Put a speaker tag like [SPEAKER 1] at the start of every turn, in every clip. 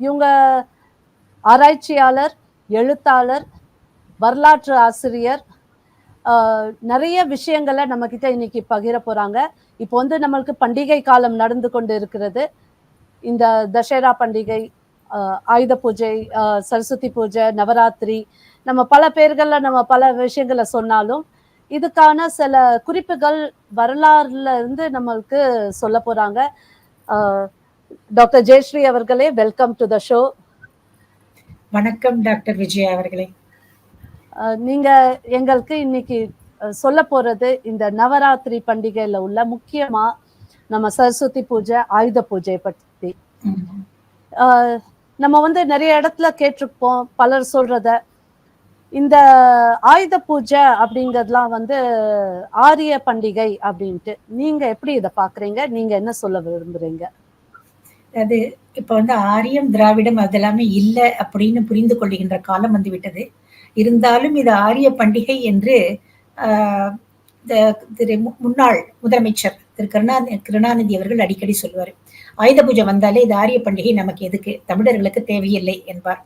[SPEAKER 1] இவங்க ஆராய்ச்சியாளர் எழுத்தாளர் வரலாற்று ஆசிரியர் நிறைய விஷயங்களை நம்ம கிட்ட இன்னைக்கு பகிர போறாங்க. இப்போ வந்து நம்மளுக்கு பண்டிகை காலம் நடந்து கொண்டு இருக்கிறது. இந்த தசரா பண்டிகை ஆயுத பூஜை சரஸ்வதி பூஜை நவராத்திரி நம்ம பல பேர்களில் நம்ம பல விஷயங்களை சொன்னாலும் இதுக்கான சில குறிப்புகள் வரலாறுல இருந்து நம்மளுக்கு சொல்ல போறாங்க. டாக்டர் ஜெயஸ்ரீ அவர்களே வெல்கம் டு த ஷோ.
[SPEAKER 2] வணக்கம் டாக்டர் விஜயா அவர்களே.
[SPEAKER 1] நீங்க எங்களுக்கு இன்னைக்கு சொல்ல போறது இந்த நவராத்திரி பண்டிகையில உள்ள முக்கியமா நம்ம சரஸ்வதி பூஜை ஆயுத பூஜை பத்தி. ஆஹ், நம்ம வந்து நிறைய இடத்துல கேட்டிருப்போம் பலர் சொல்றத. இந்த ஆயுத பூஜை அப்படிங்கறதுலாம் வந்து ஆரிய பண்டிகை அப்படின்ட்டு. நீங்க எப்படி இதை பாக்குறீங்க? நீங்க என்ன சொல்ல விரும்புறீங்க?
[SPEAKER 2] அது இப்போ வந்து ஆரியம் திராவிடம் அதெல்லாமே இல்லை அப்படின்னு புரிந்து கொள்ளுகின்ற காலம் வந்து விட்டது. இருந்தாலும் இது ஆரிய பண்டிகை என்று த- திரு முன்னாள் முதலமைச்சர் திரு கருணாநிதி கருணாநிதி அவர்கள் அடிக்கடி சொல்லுவார் ஆயுத பூஜை வந்தாலே இது ஆரிய பண்டிகை நமக்கு எதுக்கு? தமிழர்களுக்கு தேவையில்லை என்பார்.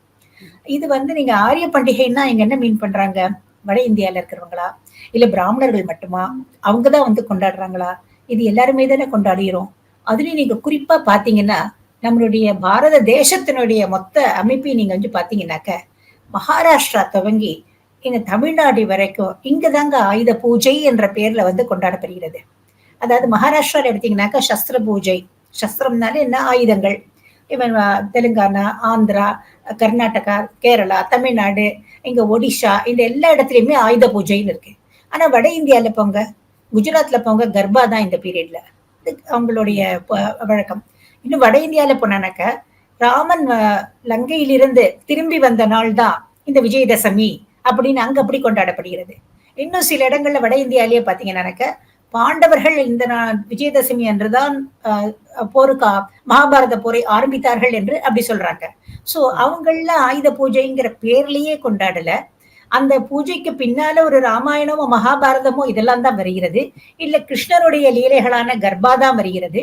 [SPEAKER 2] இது வந்து நீங்க ஆரிய பண்டிகைன்னா இங்க என்ன மீன் பண்றாங்க? வட இந்தியால இருக்கிறவங்களா? இல்ல பிராமணர்கள் மட்டுமா? அவங்கதான் வந்து கொண்டாடுறாங்களா? இது எல்லாருமே தானே கொண்டாடுகிறோம். அதுலயும் நீங்க குறிப்பா பாத்தீங்கன்னா நம்மளுடைய பாரத தேசத்தினுடைய மொத்த அமைப்பை நீங்க வந்து பாத்தீங்கன்னாக்க மகாராஷ்டிரா துவங்கி இங்க தமிழ்நாடு வரைக்கும் இங்கதாங்க ஆயுத பூஜை என்ற பெயர்ல வந்து கொண்டாடப்படுகிறது. அதாவது மகாராஷ்டிரால எடுத்தீங்கன்னாக்கா சஸ்திர பூஜை. சஸ்திரம்னாலே என்ன? ஆயுதங்கள். இவன் தெலுங்கானா ஆந்திரா கர்நாடகா கேரளா தமிழ்நாடு இங்க ஒடிஷா இந்த எல்லா இடத்துலயுமே ஆயுத பூஜைன்னு இருக்கு. ஆனா வட இந்தியால போங்க குஜராத்ல போங்க கர்பா தான் இந்த பீரியட்ல அவங்களுடைய வழக்கம். இன்னும் வட இந்தியால போனானாக்க ராமன் லங்கையிலிருந்து திரும்பி வந்த நாள் தான் இந்த விஜயதசமி அப்படின்னு அங்க அப்படி கொண்டாடப்படுகிறது. இன்னும் சில இடங்கள்ல வட இந்தியாலேயே பாத்தீங்கன்னாக்க பாண்டவர்கள் இந்த நா- விஜயதசமி என்றுதான் அஹ், போருக்கா மகாபாரத போரை ஆரம்பித்தார்கள் என்று அப்படி சொல்றாங்க. சோ அவங்கள ஆயுத பூஜைங்கிற பேர்லயே கொண்டாடல. அந்த பூஜைக்கு பின்னால ஒரு ராமாயணமோ மகாபாரதமோ இதெல்லாம் தான் வருகிறது. இல்ல கிருஷ்ணருடைய லீலைகளான கர்ப்பா தான் வருகிறது.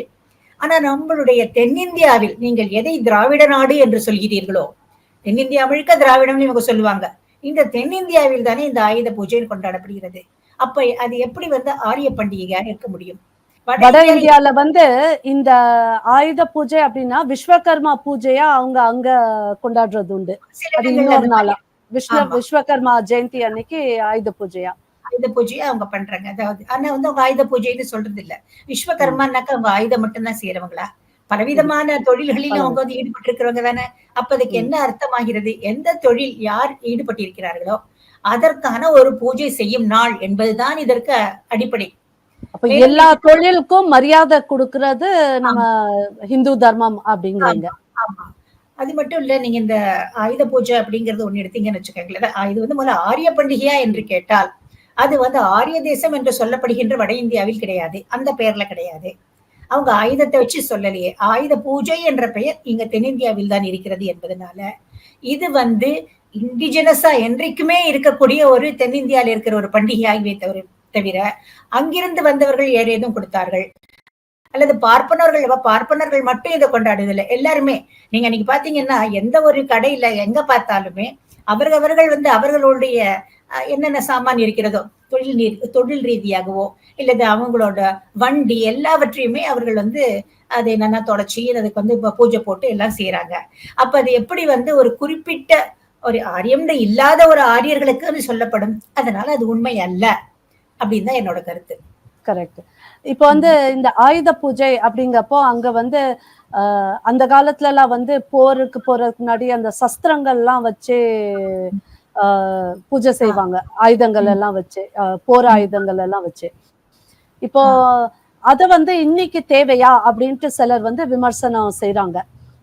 [SPEAKER 2] ஆனா நம்மளுடைய தென்னிந்தியாவில் நீங்கள் எதை திராவிட நாடு என்று சொல்கிறீர்களோ? தென்னிந்தியா முழுக்க திராவிடம்னு இவங்க சொல்லுவாங்க. இந்த தென்னிந்தியாவில் தானே இந்த ஆயுத பூஜை கொண்டாடப்படுகிறது. அப்ப அது எப்படி வந்து ஆரிய பண்டிகையா இருக்க முடியும்? வட
[SPEAKER 1] இந்தியால வந்து இந்த ஆயுத பூஜை அப்படின்னா விஸ்வகர்மா பூஜையா அவங்க அங்க கொண்டாடுறது உண்டு. அது இன்னொரு நாளா. விஸ்வ. விஸ்வகர்மா ஜெயந்தி அன்னைக்கு ஆயுத பூஜையா.
[SPEAKER 2] ஆயுத பூஜையை அவங்க பண்றாங்க. அதாவது ஆனா வந்து அவங்க ஆயுத பூஜைன்னு சொல்றது இல்ல. விஸ்வகர்மானாக்க அவங்க ஆயுதம் மட்டும்தான் செய்யறவங்களா? பலவிதமான தொழில்களிலும் அவங்க வந்து ஈடுபட்டு இருக்கிறவங்க தானே? அப்ப அதுக்கு. என்ன அர்த்தமாகிறது? எந்த தொழில் யார் ஈடுபட்டிருக்கிறார்களோ அதற்கான ஒரு பூஜை செய்யும் நாள் என்பதுதான் இதற்கு அடிப்படை.
[SPEAKER 1] அப்ப எல்லா தொழிலுக்கும் மரியாதை கொடுக்கறது நம்ம ஹிந்து தர்மம் அப்படிங்கிறீங்க.
[SPEAKER 2] ஆமா அது மட்டும் இல்ல நீங்க இந்த ஆயுத பூஜை அப்படிங்கறது ஒண்ணு எடுத்தீங்கன்னு வச்சுக்கோங்களேன். இது வந்து முதல்ல ஆரிய பண்டிகையா என்று கேட்டால் அது வந்து ஆரிய தேசம் என்று சொல்லப்படுகின்ற வட இந்தியாவில் கிடையாது. அந்த பெயர்ல கிடையாது. அவங்க ஆயுதத்தை வச்சு சொல்லலையே. ஆயுத பூஜை என்ற பெயர் இங்க தென்னிந்தியாவில் தான் இருக்கிறது என்பதனால இது வந்து இண்டிஜினஸா என்றைக்குமே இருக்கக்கூடிய ஒரு தென்னிந்தியாவில் இருக்கிற ஒரு பண்டிகையாகவே தவிர தவிர அங்கிருந்து வந்தவர்கள் ஏதேதும் கொடுத்தார்கள். அல்லது பார்ப்பனர்கள் பார்ப்பனர்கள் மட்டும் இதை கொண்டாடுதில்லை எல்லாருமே நீங்க இன்னைக்கு பாத்தீங்கன்னா எந்த ஒரு கடையில எங்க பார்த்தாலுமே அவர்கள் அவர்கள் வந்து அவர்களுடைய என்னென்ன சாமான் இருக்கிறதோ தொழில் நீர் தொழில் ரீதியாகவோ இல்லது அவங்களோட வண்டி எல்லாவற்றையுமே அவர்கள் வந்து அதை என்னன்னா தொடச்சி அதுக்கு வந்து இப்போ பூஜை போட்டு எல்லாம் செய்யறாங்க அப்ப அது எப்படி வந்து ஒரு குறிப்பிட்ட ஒரு ஆரியம் இல்லாத ஒரு ஆரியர்களுக்கு அது சொல்லப்படும்? அதனால அது உண்மை அல்ல. அப்படின்னு தான் என்னோட கருத்து.
[SPEAKER 1] கரெக்ட். இப்போ வந்து இந்த ஆயுத பூஜை அப்படிங்கப்போ அங்க வந்து ஆஹ், அந்த காலத்துல எல்லாம் வந்து போருக்கு போறதுக்கு முன்னாடி அந்த சஸ்திரங்கள்லாம் வச்சு பூஜை செய்வாங்க. ஆயுதங்கள் எல்லாம் வச்சு போர் ஆயுதங்கள் எல்லாம் வச்சு. இப்போ அத வந்து இன்னைக்கு தேவையா அப்படின்ட்டு சிலர் வந்து விமர்சனம் செய்றாங்க.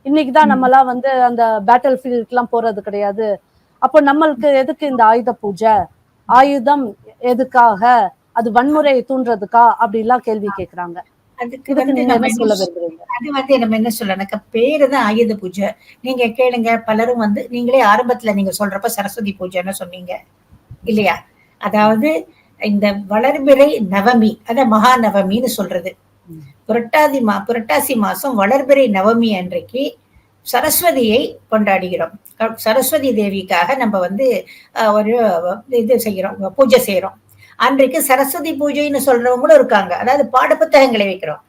[SPEAKER 1] இன்னைக்குதான்
[SPEAKER 2] ம்.
[SPEAKER 1] நம்மலாம் வந்து அந்த பேட்டில் ஃபீல்ட்லாம் போறது கிடையாது. அப்போ நம்மளுக்கு எதுக்கு இந்த ஆயுத பூஜை? ஆயுதம் எதுக்காக? அது வன்முறையை தூண்டுறதுக்கா? அப்படிலாம் கேள்வி கேக்குறாங்க.
[SPEAKER 2] அதுக்கு வந்து நம்ம
[SPEAKER 1] சொல்ல
[SPEAKER 2] அது வந்து நம்ம என்ன சொல்லணும்னாக்கா பேரு தான் ஆயுத பூஜை. நீங்க கேளுங்க பலரும் வந்து நீங்களே ஆரம்பத்துல நீங்க சொல்றப்ப சரஸ்வதி பூஜைன்னு சொன்னீங்க. இல்லையா? அதாவது இந்த வளர்பிறை நவமி அத மகா நவமின்னு சொல்றது. புரட்டாதி மா புரட்டாசி மாசம் வளர்பிறை நவமி அன்றைக்கு சரஸ்வதியை கொண்டாடுகிறோம். சரஸ்வதி தேவிக்காக நம்ம வந்து ஒரு இது செய்கிறோம் பூஜை செய்கிறோம். அன்றைக்கு சரஸ்வதி பூஜைன்னு சொல்றவங்களும் இருக்காங்க. அதாவது பாடப்புத்தகங்களை வைக்கிறோம்.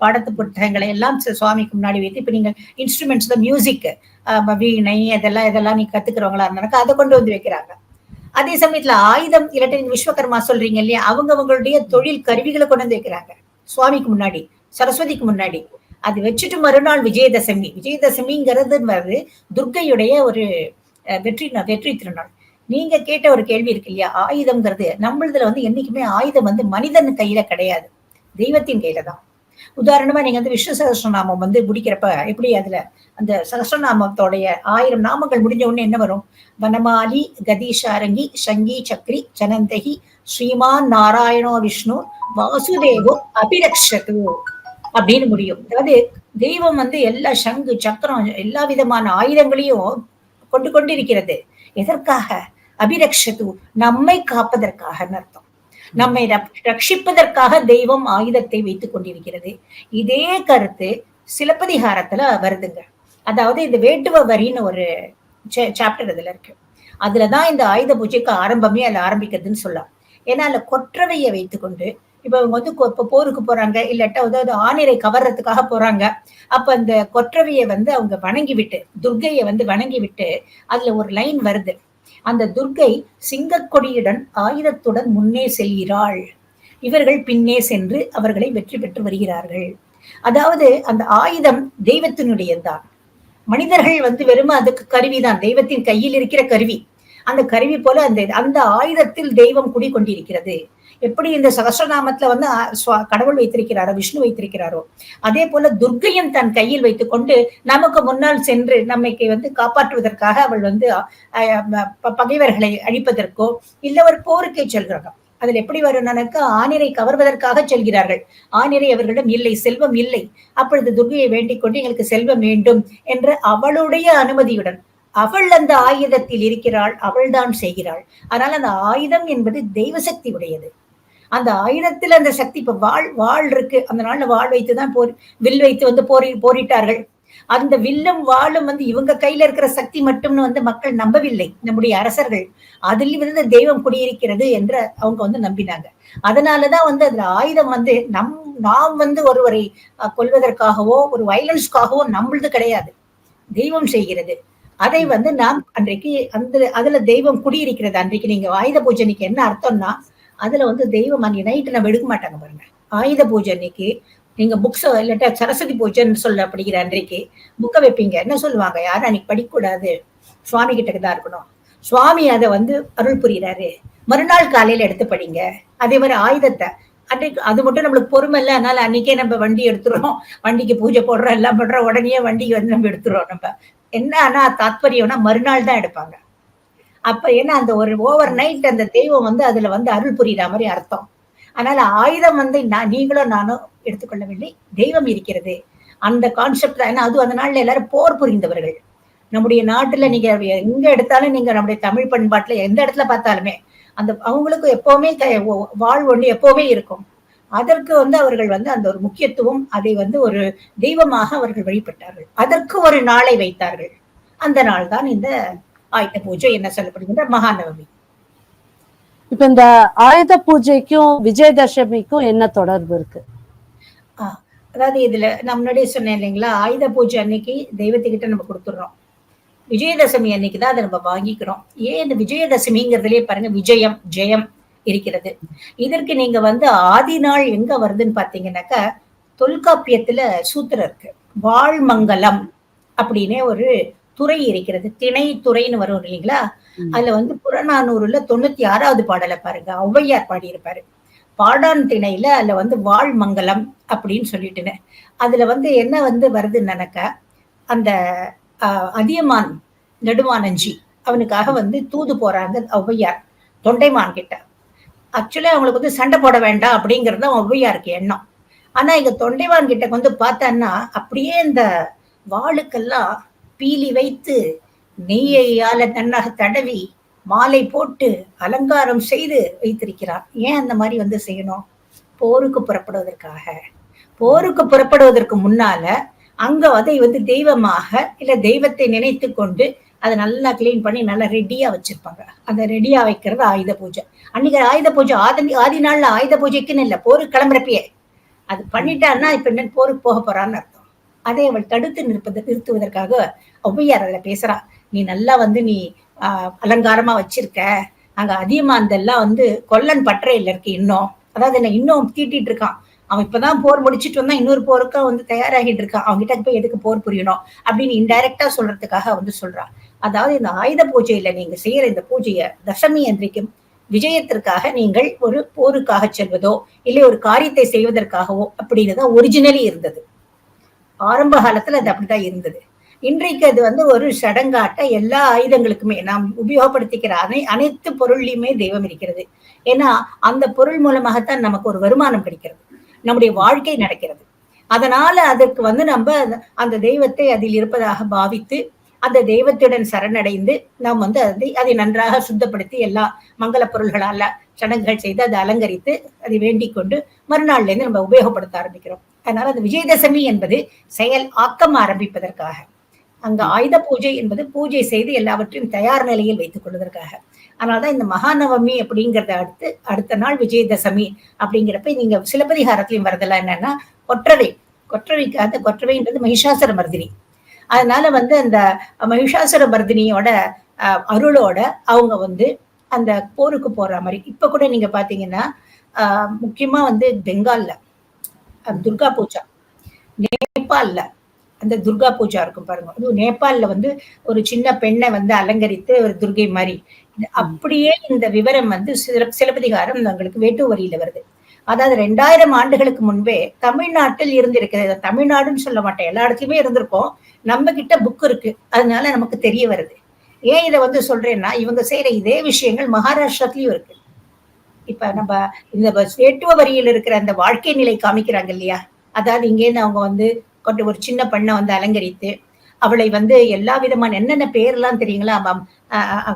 [SPEAKER 2] பாடத்து புத்தகங்களை எல்லாம் சுவாமிக்கு முன்னாடி வைத்து இப்ப நீங்க இன்ஸ்ட்ருமெண்ட்ஸ் மியூசிக் வீணை இதெல்லாம் இதெல்லாம் நீங்க கத்துக்கிறவங்களா இருந்தாக்கா அதை கொண்டு வந்து வைக்கிறாங்க. அதே சமயத்துல ஆயுதம் இல்லாட்டி விஸ்வகர்மா சொல்றீங்க இல்லையா அவங்க அவங்களுடைய தொழில் கருவிகளை கொண்டு வந்து வைக்கிறாங்க. சுவாமிக்கு முன்னாடி சரஸ்வதிக்கு முன்னாடி. அது வச்சுட்டு மறுநாள் விஜயதசமி. விஜயதசமிங்கிறது வருது துர்க்கையுடைய ஒரு வெற்றி வெற்றி திருநாள். நீங்க கேட்ட ஒரு கேள்வி இருக்கு இல்லையா? ஆயுதம்ங்கிறது நம்மளதுல வந்து என்னைக்குமே ஆயுதம் வந்து மனிதன் கையில கிடையாது. தெய்வத்தின் கையில தான். உதாரணமா நீங்க வந்து விஷ்ணு சகஸ்ரநாமம் வந்து முடிக்கிறப்ப எப்படி அதுல அந்த சகஸ்ரநாமத்தோடைய ஆயிரம் நாமங்கள் முடிஞ்ச உடனே என்ன வரும்? வனமாலி கதீஷாரங்கி சங்கி சக்ரி ஜனந்தகி ஸ்ரீமான் நாராயணோ விஷ்ணு வாசுதேவோ அபிரக்ஷது அப்படின்னு முடியும். அதாவது தெய்வம் வந்து எல்லா சங்கு சக்கரம் எல்லா விதமான ஆயுதங்களையும் கொண்டு கொண்டிருக்கிறது. எதற்காக? அபிரக்ஷது நம்மை காப்பதற்காக அர்த்தம். நம்மை ரட்சிப்பதற்காக தெய்வம் ஆயுதத்தை வைத்துக் கொண்டிருக்கிறது. இதே கருத்து சிலப்பதிகாரத்துல வருதுங்க. அதாவது இந்த வேட்டுவ வரின்னு ஒரு சாப்டர் அதுல இருக்கு. அதுலதான் இந்த ஆயுத பூஜைக்கு ஆரம்பமே அதுல ஆரம்பிக்கிறதுன்னு சொல்லலாம். ஏன்னா அதுல கொற்றவையை வைத்துக்கொண்டு இப்ப இவங்க வந்து இப்ப போருக்கு போறாங்க இல்லாட்டா ஏதாவது ஆணிரை கவர்றதுக்காக போறாங்க. அப்ப அந்த கொற்றவையை வந்து அவங்க வணங்கி விட்டு துர்க்கையை வந்து வணங்கி விட்டு அதுல ஒரு லைன் வருது. அந்த துர்க்கை சிங்கக்கொடியுடன் ஆயுதத்துடன் முன்னே செல்கிறாள். இவர்கள் பின்னே சென்று அவர்களை வெற்றி பெற்று வருகிறார்கள். அதாவது அந்த ஆயுதம் தெய்வத்தினுடையதுதான். மனிதர்கள் வந்து வெறும் அதுக்கு கருவிதான். தெய்வத்தின் கையில் இருக்கிற கருவி. அந்த கருவி போல அந்த அந்த ஆயுதத்தில் தெய்வம் குடிகொண்டிருக்கிறது. எப்படி இந்த சகசிரநாமத்துல வந்து கடவுள் வைத்திருக்கிறாரோ விஷ்ணு வைத்திருக்கிறாரோ அதே போல துர்க்கையும் தன் கையில் வைத்துக்கொண்டு நமக்கு முன்னால் சென்று நம்மைக்கு வந்து காப்பாற்றுவதற்காக அவள் வந்து பகைவர்களை அழிப்பதற்கோ இல்ல ஒரு போருக்கே செல்கிறாங்க அதில் எப்படி வரும்னாக்க ஆணிரை கவர்வதற்காக செல்கிறார்கள். ஆணிரை அவர்களிடம் இல்லை செல்வம் இல்லை. அப்பொழுது துர்கையை வேண்டிக் கொண்டு எங்களுக்கு செல்வம் வேண்டும் என்று அவளுடைய அனுமதியுடன் அவள் அந்த ஆயுதத்தில் இருக்கிறாள் அவள்தான் செய்கிறாள். அதனால அந்த ஆயுதம் என்பது தெய்வ சக்தி உடையது. அந்த ஆயுதத்துல அந்த சக்தி இப்ப வாழ் வாழ் இருக்கு. அந்த நாள்ல வாழ் வைத்துதான் போர் வில் வைத்து வந்து போரி போரிட்டார்கள். அந்த வில்லும் வாழும் வந்து இவங்க கையில இருக்கிற சக்தி மட்டும்னு வந்து மக்கள் நம்பவில்லை. நம்முடைய அரசர்கள் அதில் வந்து தெய்வம் குடியிருக்கிறது என்று அவங்க வந்து நம்பினாங்க. அதனாலதான் வந்து அதுல ஆயுதம் வந்து நம் நாம் வந்து ஒருவரை அஹ், கொல்வதற்காகவோ ஒரு வயலன்ஸ்க்காகவோ நம்மளது கிடையாது. தெய்வம் செய்கிறது. அதை வந்து நாம் அன்றைக்கு அந்த அதுல தெய்வம் குடியிருக்கிறது. அன்றைக்கு நீங்க ஆயுத பூஜை அன்னைக்கு என்ன அர்த்தம்னா அதுல வந்து தெய்வம் அன்னைக்கு நைட்டு நம்ம எடுக்க மாட்டாங்க பாருங்க. ஆயுத பூஜை அன்னைக்கு நீங்க புக்ஸ் இல்லாட்டா சரஸ்வதி பூஜைன்னு சொல்ல படிக்கிற அன்றைக்கு புக்கை வைப்பீங்க. என்ன சொல்லுவாங்க? யாரும் அன்னைக்கு படிக்கக்கூடாது. சுவாமி கிட்ட தான் இருக்கணும். சுவாமி அதை வந்து அருள் புரிகிறாரு மறுநாள் காலையில எடுத்து படிங்க. அதே மாதிரி ஆயுதத்தை அன்றைக்கு அது மட்டும் நம்மளுக்கு பொறுமை இல்லை. அதனால அன்னைக்கே நம்ம வண்டி எடுத்துறோம் வண்டிக்கு பூஜை போடுறோம் எல்லாம் பண்றோம். உடனே வண்டிக்கு வந்து நம்ம எடுத்துறோம் நம்ம. என்ன ஆனா தாத்பரியம்னா மறுநாள் தான் எடுப்பாங்க. அப்ப ஏன்னா அந்த ஒரு ஓவர் நைட் அந்த தெய்வம் வந்து அதுல வந்து அருள் புரியுற மாதிரி அர்த்தம். அதனால ஆயுதம் வந்து நான் நீங்களும் நானும் எடுத்துக்கொள்ளவில்லை தெய்வம் இருக்கிறது. அந்த கான்செப்ட் தான். அது அந்த நாள்ல எல்லாரும் போர் புரிந்தவர்கள். நம்முடைய நாட்டுல நீங்க எங்க எடுத்தாலும் நீங்க நம்முடைய தமிழ் பண்பாட்டுல எந்த இடத்துல பார்த்தாலுமே அந்த அவங்களுக்கு எப்பவுமே வாழ் ஒண்ணு எப்பவுமே இருக்கும். அதற்கு வந்து அவர்கள் வந்து அந்த ஒரு முக்கியத்துவம் அதை வந்து ஒரு தெய்வமாக அவர்கள் வழிபட்டார்கள். அதற்கு ஒரு நாளை வைத்தார்கள். அந்த நாள் தான் இந்த ஆயுத பூஜை என்ன சொல்லப்படுகின்ற மகாநவமி.
[SPEAKER 1] இப்ப இந்த ஆயுத பூஜைக்கும் விஜயதசமிக்கும் என்ன தொடர்பு இருக்கு?
[SPEAKER 2] அதாவது இதுல நான் முன்னாடியே சொன்னேன் இல்லைங்களா ஆயுத பூஜை அன்னைக்கு தெய்வத்துக்கிட்ட நம்ம கொடுத்துடுறோம். விஜயதசமி அன்னைக்கு தான் அதை நம்ம வாங்கிக்கிறோம். ஏன் இந்த விஜயதசமிங்கிறதுலயே பாருங்க விஜயம் ஜெயம் இருக்கிறது. இதற்கு நீங்க வந்து ஆதி நாள் எங்க வருதுன்னு பாத்தீங்கன்னாக்கா தொல்காப்பியத்துல சூத்திரம் இருக்கு. வாழ்மங்கலம் அப்படின்னே ஒரு துறை இருக்கிறது. திணை துறைன்னு வரும் இல்லைங்களா. அதுல வந்து புறநானூறுல தொண்ணூத்தி ஆறாவது பாடலை பாருங்க. ஔவையார் பாடியிருப்பாரு. பாடான் திணையில அதுல வந்து வாழ்மங்கலம் அப்படின்னு சொல்லிட்டுன்னு. அதுல வந்து என்ன வந்து வருதுன்னாக்கா அந்த அதியமான் நெடுமானஞ்சி அவனுக்காக வந்து தூது போறாங்க ஔவையார் தொண்டைமான் கிட்ட. ஆக்சுவலா அவங்களுக்கு வந்து சண்டை போட வேண்டாம் அப்படிங்கிறது தான் ஔவையாருக்கு எண்ணம். ஆனா இங்க தொண்டைமான் கிட்ட வந்து பார்த்தோன்னா அப்படியே இந்த வாளுக்கெல்லாம் பீலி வைத்து நெய்யால நன்னாக தடவி மாலை போட்டு அலங்காரம் செய்து வைத்திருக்கிறார். ஏன் அந்த மாதிரி வந்து செய்யணும்? போருக்கு புறப்படுவதற்காக. போருக்கு புறப்படுவதற்கு முன்னால அங்க அதை வந்து தெய்வமாக இல்ல தெய்வத்தை நினைத்து கொண்டு அதை நல்லா கிளீன் பண்ணி நல்லா ரெடியா வச்சிருப்பாங்க. அதை ரெடியா வைக்கிறது ஆயுத பூஜை. அன்னைக்கு ஆயுத பூஜை ஆதி ஆதி நாள்ல ஆயுத பூஜைக்குன்னு இல்லை போருக்கு கிளம்புறப்பயே. அது பண்ணிட்டான்னா இப்ப என்ன போருக்கு போக போறான்னு அர்த்தம். அதை அவள் தடுத்து நிற்பது நிறுத்துவதற்காக ஔவையார் அதில் பேசுறா. நீ நல்லா வந்து நீ அலங்காரமா வச்சிருக்க. அங்க அதிகமா அந்த எல்லாம் வந்து கொல்லன் பற்றையில இருக்கு இன்னும். அதாவது என்ன இன்னும் தீட்டிட்டு இருக்கான். அவன் இப்பதான் போர் முடிச்சிட்டு வந்தா இன்னொரு போருக்கா வந்து தயாராகிட்டு இருக்கான். அவங்க கிட்ட போய் எதுக்கு போர் புரியணும்? அப்படின்னு இன்டைரக்டா சொல்றதுக்காக வந்து சொல்றான் அதாவது இந்த ஆயுத பூஜையில நீங்க செய்யற இந்த பூஜையை தசமி அன்றைக்கும் விஜயத்திற்காக நீங்கள் ஒரு போருக்காக செல்வதோ இல்லை ஒரு காரியத்தை செய்வதற்காகவோ அப்படின்னு தான் ஒரிஜினலி இருந்தது. ஆரம்ப காலத்துல அது அப்படிதான் இருந்தது. இன்றைக்கு அது வந்து ஒரு சடங்காட்ட எல்லா ஆயுதங்களுக்குமே நாம் உபயோகப்படுத்திக்கிற அனை அனைத்து பொருள்லையுமே தெய்வம் இருக்கிறது. ஏன்னா அந்த பொருள் மூலமாகத்தான் நமக்கு ஒரு வருமானம் கிடைக்கிறது. நம்முடைய வாழ்க்கை நடக்கிறது. அதனால அதற்கு வந்து நம்ம அந்த- அந்த தெய்வத்தை அதில் இருப்பதாக பாவித்து அந்த தெய்வத்துடன் சரணடைந்து நாம் வந்து அதை அதை நன்றாக சுத்தப்படுத்தி எல்லா மங்கள பொருள்களால சடங்குகள் செய்து அதை அலங்கரித்து அதை வேண்டிக் கொண்டு மறுநாள்லேருந்து நம்ம உபயோகப்படுத்த ஆரம்பிக்கிறோம். அதனால அந்த விஜயதசமி என்பது செயல் ஆக்கம் ஆரம்பிப்பதற்காக. அங்கு ஆயுத பூஜை என்பது பூஜை செய்து எல்லாவற்றையும் தயார் நிலையில் வைத்துக் கொள்வதற்காக. அதனால்தான் இந்த மகாநவமி அப்படிங்கிறத அடுத்து அடுத்த நாள் விஜயதசமி அப்படிங்கிறப்ப நீங்க சிலப்பதிகாரத்திலையும் வரதெல்லாம் என்னன்னா கொற்றவை. கொற்றவைக்கு அந்த கொற்றவைன்றது மகிஷாசுர மர்தினி. அதனால வந்து அந்த மகிஷாசுர மர்தினியோட அருளோட அவங்க வந்து அந்த போருக்கு போற மாதிரி. இப்ப கூட நீங்க பாத்தீங்கன்னா முக்கியமா வந்து பெங்கால்ல துர்கா பூஜா. நேபாள்ல அந்த துர்கா பூஜா இருக்கும் பாருங்க. அதுவும் நேபாள்ல வந்து ஒரு சின்ன பெண்ணை வந்து அலங்கரித்து ஒரு துர்கை மாதிரி. அப்படியே இந்த விவரம் வந்து சில- சிலப்பதிகாரம் உங்களுக்கு வேட்டுவரியில வருது. அதாவது ரெண்டாயிரம் ஆண்டுகளுக்கு முன்பே தமிழ்நாட்டில் இருந்திருக்கிறது. தமிழ்நாடுன்னு சொல்ல மாட்டேன். எல்லா இடத்துலயுமே இருந்திருக்கோம். நம்ம கிட்ட புக் இருக்கு. அதனால நமக்கு தெரிய வருது. ஏன் இதை வந்து சொல்றேன்னா இவங்க செய்யற இதே விஷயங்கள் மகாராஷ்டிரத்துலயும் இருக்கு. இப்ப நம்ம இந்த வேட்டுவ வரியில் இருக்கிற அந்த வாழ்க்கை நிலை காமிக்கிறாங்க இல்லையா? அதாவது இங்கேருந்து அவங்க வந்து கொண்டு ஒரு சின்ன பெண்ணை வந்து அலங்கரித்து அவளை வந்து எல்லா விதமான என்னென்ன பேர்லாம் தெரியுங்களா?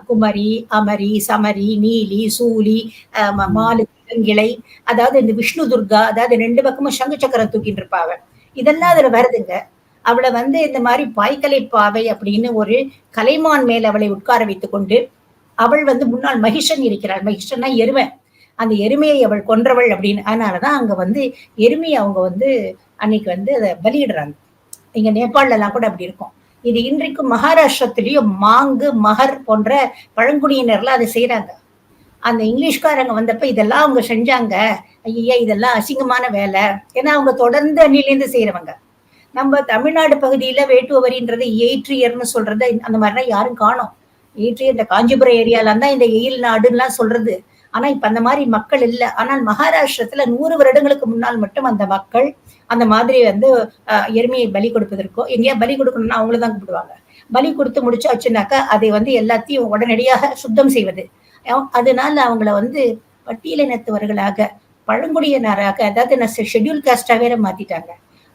[SPEAKER 2] குமரி அமரி சமரி நீலி சூலி அஹ் ம- மாலு இளங்கிளை அதாவது இந்த விஷ்ணு துர்கா அதாவது ரெண்டு பக்கமும் சங்கு சக்கரம் தூக்கிட்டு இருப்பாவ. இதெல்லாம் அதுல வருதுங்க. அவளை வந்து இந்த மாதிரி பாய்க்கலை பாவை அப்படின்னு ஒரு கலைமான் மேல் அவளை உட்கார வைத்துக் கொண்டு அவள் வந்து முன்னாள் மகிஷன் இருக்கிறாள். மகிஷன்னா எருமை அந்த எருமையை அவள் கொன்றவள் அப்படின்னு. அதனாலதான் அங்க வந்து எருமையை அவங்க வந்து அன்னைக்கு வந்து அதை பலியிடுறாங்க. இங்க நேபாள்ல எல்லாம் கூட அப்படி இருக்கும். இது இன்றைக்கும் மகாராஷ்டிரத்திலயும் மாங்கு மகர் போன்ற பழங்குடியினர்லாம் அதை செய்யறாங்க அந்த இங்கிலீஷ்காரங்க வந்தப்ப இதெல்லாம் அவங்க செஞ்சாங்க. ஐயா இதெல்லாம் அசிங்கமான வேலை. ஏன்னா அவங்க தொடர்ந்து அன்னிலேருந்து செய்யறவங்க நம்ம தமிழ்நாடு பகுதியில வேட்டுவரின்றது ஏற்றியர்னு சொல்றது அந்த மாதிரிலாம் யாரும் காணும். ஏற்றியர் இந்த காஞ்சிபுரம் ஏரியால தான் இந்த எயில் நாடுலாம் சொல்றது. ஆனா இப்ப அந்த மாதிரி மக்கள் இல்ல. ஆனால் மகாராஷ்டிரத்துல நூறு வருடங்களுக்கு முன்னால் மட்டும் அந்த மக்கள் அந்த மாதிரி வந்து எருமையை பலி கொடுப்பதற்கோ எங்கேயா பலி கொடுக்கணும்னா அவங்கள தான் கூப்பிடுவாங்க. பலி கொடுத்து முடிச்சாச்சுனாக்கா அதை வந்து எல்லாத்தையும் உடனடியாக சுத்தம் செய்வது. அதனால அவங்கள வந்து பட்டியலினத்தவர்களாக பழங்குடியினராக அதாவது நான் ஷெட்யூல் காஸ்டா வேற மாத்திட்டாங்க.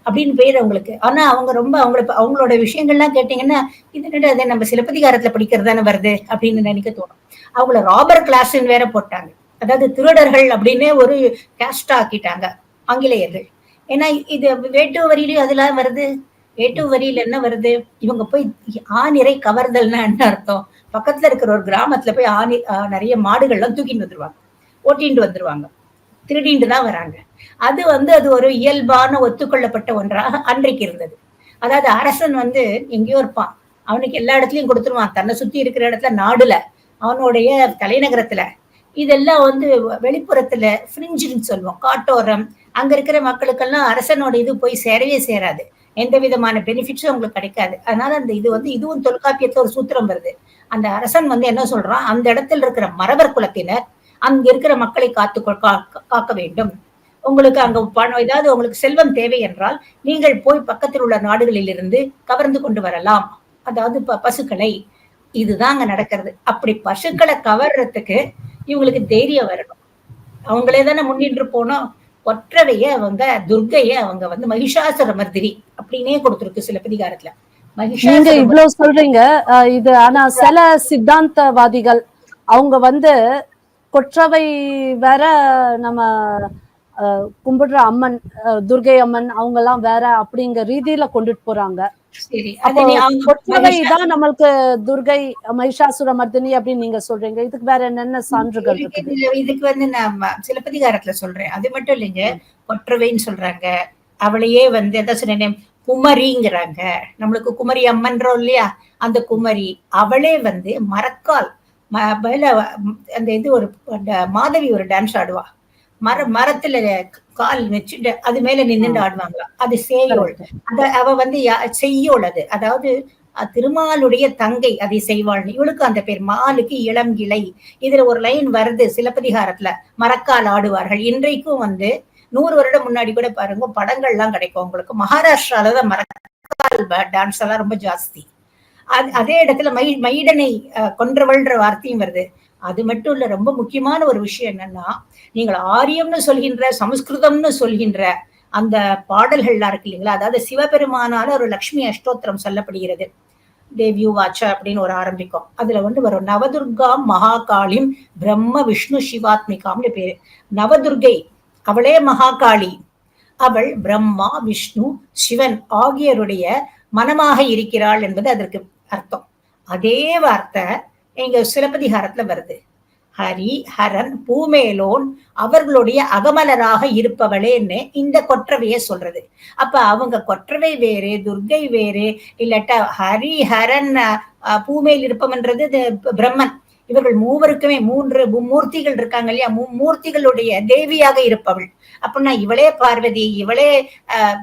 [SPEAKER 2] அப்படின்னு பேர் அவங்களுக்கு. ஆனா அவங்க ரொம்ப அவங்கள அவங்களோட விஷயங்கள்லாம் கேட்டீங்கன்னா இது அதை நம்ம சிலப்பதிகாரத்துல படிக்கிறது தானே வருது அப்படின்னு நினைக்க தோணும். அவங்கள ராபர் கிளாஸ்ன்னு வேற போட்டாங்க. அதாவது திருடர்கள் அப்படின்னே ஒரு கேஸ்டா ஆக்கிட்டாங்க ஆங்கிலேயர்கள். ஏன்னா இது வேட்டு வரியிலையும் அதெல்லாம் வருது. வேட்டு வரியில என்ன வருது? இவங்க போய் ஆநிறை கவர்தல்னா என்ன அர்த்தம்? பக்கத்துல இருக்கிற ஒரு கிராமத்துல போய் ஆணி நிறைய மாடுகள்லாம் தூக்கிட்டு வந்துருவாங்க. ஓட்டிட்டு வந்துருவாங்க. திருடிட்டு தான் வராங்க. அது வந்து அது ஒரு இயல்பான ஒத்துக்கொள்ளப்பட்ட ஒன்றாக அன்றைக்கு இருந்தது. அதாவது அரசன் வந்து எங்கேயோ இருப்பான். அவனுக்கு எல்லா இடத்துலயும் கொடுத்துருவான். தன்னை சுத்தி இருக்கிற இடத்துல நாடுல அவனுடைய தலைநகரத்துல. இதெல்லாம் வந்து வெளிப்புறத்துல ஃப்ரிஞ்சுன்னு சொல்லுவோம். காட்டோரம் அங்க இருக்கிற மக்களுக்கெல்லாம் அரசனோட இது போய் சேரவே சேராது. எந்த விதமான பெனிஃபிட்ஸும் அவங்களுக்கு கிடைக்காது. அதனால அந்த இது வந்து இதுவும் தொல்காப்பியத்துல ஒரு சூத்திரம் வருது. அந்த அரசன் வந்து என்ன சொல்றான்? அந்த இடத்துல இருக்கிற மறவர் குலத்தினர் அங்க இருக்கிற மக்களை காத்து கா- காக்க வேண்டும். உங்களுக்கு அங்க பணம் ஏதாவது உங்களுக்கு செல்வம் தேவை என்றால் நீங்கள் போய் பக்கத்தில் உள்ள நாடுகளில் இருந்து கவர்ந்து கொண்டு வரலாம். அதாவது பசுக்களை. இதுதான் அங்க நடக்கிறது. அப்படி பசுக்களை கவர்றதுக்கு இவங்களுக்கு தைரியம் வரணும். அவங்களே தானே முன்னின்று போனோம். ஒற்றவைய அவங்க துர்க்கைய அவங்க வந்து மகிஷாசுர மர்திரி அப்படின்னே கொடுத்துருக்கு சிலப்பதிகாரத்துல
[SPEAKER 1] நீங்க
[SPEAKER 2] மகிஷாசுர
[SPEAKER 1] இவ்வளவு சொல்றீங்க. இது ஆனா சில சித்தாந்தவாதிகள் அவங்க வந்து கொற்றவை வேற நம்ம கும்பிடுற அம்மன் துர்கை அம்மன் அவங்க எல்லாம் வேற அப்படிங்கிற ரீதியில கொண்டுட்டு போறாங்க.
[SPEAKER 2] சரி.
[SPEAKER 1] அப்போ
[SPEAKER 2] அது நீ அவங்க
[SPEAKER 1] கொற்றவை
[SPEAKER 2] மகிஷா-
[SPEAKER 1] தான் நம்மளுக்கு துர்கை மகிஷாசுர மர்தினி அப்படின்னு நீங்க சொல்றீங்க. இதுக்கு வேற என்னென்ன சான்றுகள்
[SPEAKER 2] இதுக்கு வந்து நான் சிலப்பதிகாரத்துல சொல்றேன். அது மட்டும் இல்லைங்க. கொற்றவைன்னு சொல்றாங்க. அவளையே வந்து என்ன சொன்னேன் குமரிங்கிறாங்க. நம்மளுக்கு குமரி அம்மன்றோம் இல்லையா? அந்த குமரி அவளே வந்து மரக்கால் அந்த இது ஒரு மாதவி ஒரு டான்ஸ் ஆடுவா. மர மரத்துல கால் வச்சுட்டு அது மேல நின்னுட்டு ஆடுவாங்களாம் அது சேயோள். அத அவ வந்து செய்யோள் அது. அதாவது திருமாலுடைய தங்கை அதை செய்வாள்னு இவளுக்கு அந்த பேர் மாலுக்கு இளம் இலை. இதுல ஒரு லைன் வருது சிலப்பதிகாரத்துல. மரக்கால் ஆடுவார்கள். இன்றைக்கும் வந்து நூறு வருடம் முன்னாடி கூட பாருங்க படங்கள்லாம் கிடைக்கும் உங்களுக்கு. மகாராஷ்டிரால தான் மரக்கால் டான்ஸ் எல்லாம் ரொம்ப ஜாஸ்தி. அது அதே இடத்துல மை மைடனை கொன்றவள்ன்ற வார்த்தையும் வருது. அது மட்டும் இல்ல ரொம்ப முக்கியமான ஒரு விஷயம் என்னன்னா நீங்கள் ஆரியம்னு சொல்கின்ற சமஸ்கிருதம்னு சொல்கின்ற அந்த பாடல்கள்லாம் இருக்கு இல்லைங்களா? அதாவது சிவபெருமானால ஒரு லக்ஷ்மி அஷ்டோத்திரம் சொல்லப்படுகிறது. தேவ்யூ வாச்ச அப்படின்னு ஒரு ஆரம்பிக்கும். அதுல வந்து வரும் நவதுர்காம் மகாகாளிம் பிரம்ம விஷ்ணு சிவாத்மிகாம்னு பேரு. நவதுர்கை அவளே மகாகாளி. அவள் பிரம்மா விஷ்ணு சிவன் ஆகியோருடைய மனமாக இருக்கிறாள் என்பது அதற்கு அர்த்தம். அதே வார்த்தை இங்க சிலப்பதிகாரத்துல வருது. ஹரி ஹரன் பூமேலோன் அவர்களுடைய அகமலராக இருப்பவளேன்னு இந்த கொற்றவைய சொல்றது. அப்ப அவங்க கொற்றவை வேறு துர்கை வேறு இல்லாட்டா ஹரி ஹரன் பூமேல் இருப்பவன்றது பிரம்மன். இவர்கள் மூவருக்குமே மூன்று மூர்த்திகள் இருக்காங்க இல்லையா? மும்மூர்த்திகளுடைய தேவியாக இருப்பவள். அப்படின்னா இவளே பார்வதி இவளே அஹ்,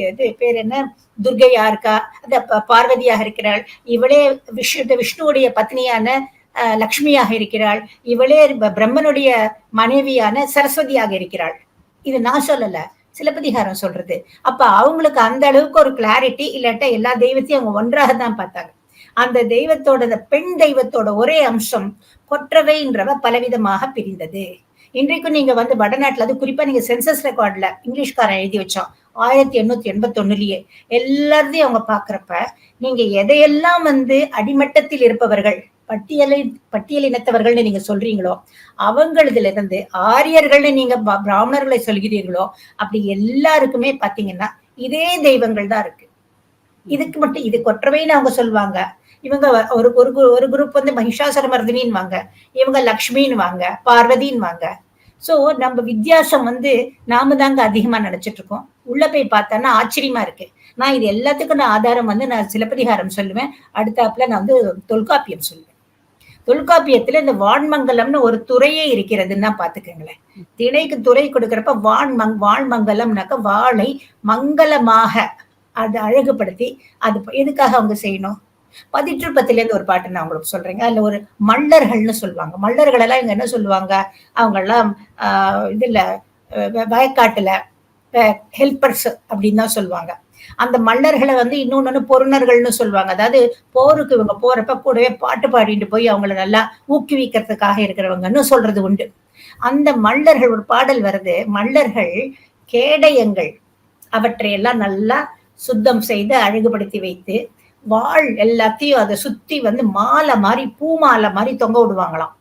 [SPEAKER 2] இது பேர் என்ன? துர்கையா இருக்கா? அந்த பார்வதியாக இருக்கிறாள். இவளே விஷ்ணு விஷ்ணுவுடைய பத்னியான லக்ஷ்மியாக இருக்கிறாள். இவளே பிரம்மனுடைய மனைவியான சரஸ்வதியாக இருக்கிறாள். இது நான் சொல்லல. சிலப்பதிகாரம் சொல்றது. அப்ப அவங்களுக்கு அந்த அளவுக்கு ஒரு கிளாரிட்டி இல்லாட்டா எல்லா தெய்வத்தையும் அவங்க ஒன்றாக தான் பார்த்தாங்க. அந்த தெய்வத்தோட அந்த பெண் தெய்வத்தோட ஒரே அம்சம் கொற்றவைன்றவ பலவிதமாக பிரிந்தது. இன்றைக்கும் நீங்க வந்து வடநாட்டுல அது குறிப்பா நீங்க சென்சஸ் ரெக்கார்ட்ல இங்கிலீஷ்காரன் எழுதி வச்சான். ஆயிரத்தி எண்ணூத்தி எண்பத்தி ஒண்ணுலயே எல்லாத்தையும் அவங்க பாக்குறப்ப நீங்க எதையெல்லாம் வந்து அடிமட்டத்தில் இருப்பவர்கள் பட்டியலை பட்டியலினத்தவர்கள்னு நீங்க சொல்றீங்களோ அவங்களதுல இருந்து ஆரியர்கள்னு நீங்க ப- பிராமணர்களை சொல்கிறீர்களோ அப்படி எல்லாருக்குமே பாத்தீங்கன்னா இதே தெய்வங்கள் தான் இருக்கு. இதுக்கு மட்டும் இது கொற்றவைன்னு அவங்க சொல்லுவாங்க. இவங்க ஒரு ஒரு கு- ஒரு குரூப் வந்து மகிஷாசுர மர்தினின்னு வாங்க இவங்க லக்ஷ்மின்னு வாங்க பார்வதின்னு வாங்க ஸோ நம்ம வித்தியாசம் வந்து நாம தாங்க அதிகமா நினைச்சிட்டு இருக்கோம் உள்ள போய் பார்த்தோன்னா ஆச்சரியமா இருக்கு. நான் இது எல்லாத்துக்கும் நான் ஆதாரம் வந்து நான் சிலப்பதிகாரம் சொல்லுவேன். அடுத்தாப்புல நான் வந்து தொல்காப்பியம் சொல்லுவேன். தொல்காப்பியத்துல இந்த வான்மங்கலம்னு ஒரு துறையே இருக்கிறதுன்னா பாத்துக்கோங்களேன் திணைக்கு துறை கொடுக்குறப்ப வான்மங் வான்மங்கலம்னாக்க வாழை வாளை மங்களமாக அதை அழகுபடுத்தி அது எதுக்காக அவங்க செய்யணும்? பதிற்றுப்பத்துல இருந்து ஒரு பாட்டு நான் உங்களுக்கு சொல்றேங்க. அதுல ஒரு மல்லர்கள்னு சொல்லுவாங்க. மல்லர்கள் எல்லாம் இங்க என்ன சொல்லுவாங்க? அவங்க எல்லாம் ஆஹ் இதுல வயக்காட்டுல ஹெல்பர்ஸ் அப்படின்னு தான் சொல்லுவாங்க. அந்த மல்லர்களை வந்து இன்னொன்னு பொருணர்கள்னு சொல்லுவாங்க. அதாவது போருக்கு இவங்க போறப்ப கூடவே பாட்டு பாடிட்டு போய் அவங்கள நல்லா ஊக்குவிக்கிறதுக்காக இருக்கிறவங்கன்னு சொல்றது உண்டு. அந்த மல்லர்கள் ஒரு பாடல் வருது. மல்லர்கள் கேடயங்கள் அவற்றையெல்லாம் நல்லா சுத்தம் செய்து அழகுபடுத்தி வைத்து வாழ் எல்லாத்தையும் அதை சுத்தி வந்து மாலை மாதிரி பூ மாலை மாதிரி தொங்க விடுவாங்களாம்.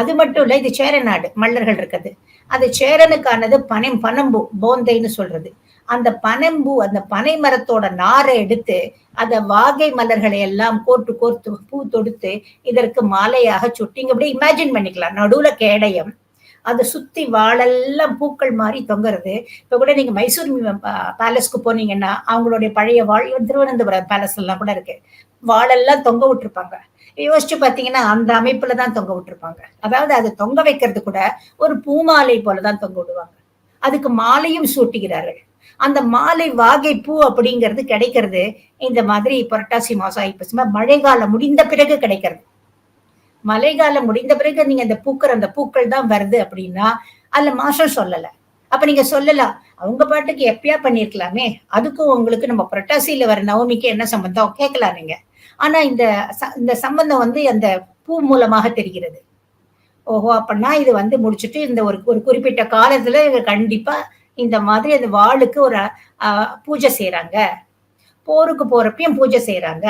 [SPEAKER 2] அது மட்டும் இல்லை இது சேரநாடு மல்லர்கள் இருக்குது. அது சேரனுக்கானது பனை பனம்பூ போந்தைன்னு சொல்றது. அந்த பனம்பு அந்த பனை மரத்தோட நாரை எடுத்து அந்த வாகை மலர்களை எல்லாம் கோர்த்து கோர்த்து பூ தொடுத்து இதற்கு மாலையாக சுட்டி இங்க அப்படியே இமேஜின் பண்ணிக்கலாம். நடுவுல கேடயம். அதை சுத்தி வாழெல்லாம் பூக்கள் மாதிரி தொங்குறது. இப்ப கூட நீங்க மைசூர் பேலஸ்க்கு போனீங்கன்னா அவங்களுடைய பழைய வாழ் திருவனந்தபுரம் பேலஸ் எல்லாம் கூட இருக்கு. வாழெல்லாம் தொங்க விட்டுருப்பாங்க. யோசிச்சு பாத்தீங்கன்னா அந்த அமைப்புல தான் தொங்க விட்டுருப்பாங்க. அதாவது அதை தொங்க வைக்கிறது கூட ஒரு பூமாலை போலதான் தொங்க விடுவாங்க. அதுக்கு மாலையும் சூட்டுகிறார்கள். அந்த மாலை வாகை பூ அப்படிங்கிறது கிடைக்கிறது இந்த மாதிரி புரட்டாசி மாசம் ஐப்பசி மழை காலம் முடிந்த பிறகு கிடைக்கிறது. மழை காலம் முடிந்த பிறகு நீங்க அந்த பூக்கிற அந்த பூக்கள் தான் வருது அப்படின்னா அதுல மாசம் சொல்லல. அப்ப நீங்க சொல்லலாம் அவங்க பாட்டுக்கு எப்பயா பண்ணிருக்கலாமே அதுக்கும் உங்களுக்கு நம்ம புரட்டாசியில வர நவமிக்கு என்ன சம்பந்தம் கேட்கலாம் நீங்க. ஆனா இந்த ச- இந்த சம்பந்தம் வந்து அந்த பூ மூலமாக தெரிகிறது. ஓஹோ அப்படின்னா இது வந்து முடிச்சுட்டு இந்த ஒரு ஒரு குறிப்பிட்ட காலத்துல கண்டிப்பா இந்த மாதிரி அந்த வாளுக்கு ஒரு பூஜை செய்யறாங்க போருக்கு போறப்பையும் பூஜை செய்யறாங்க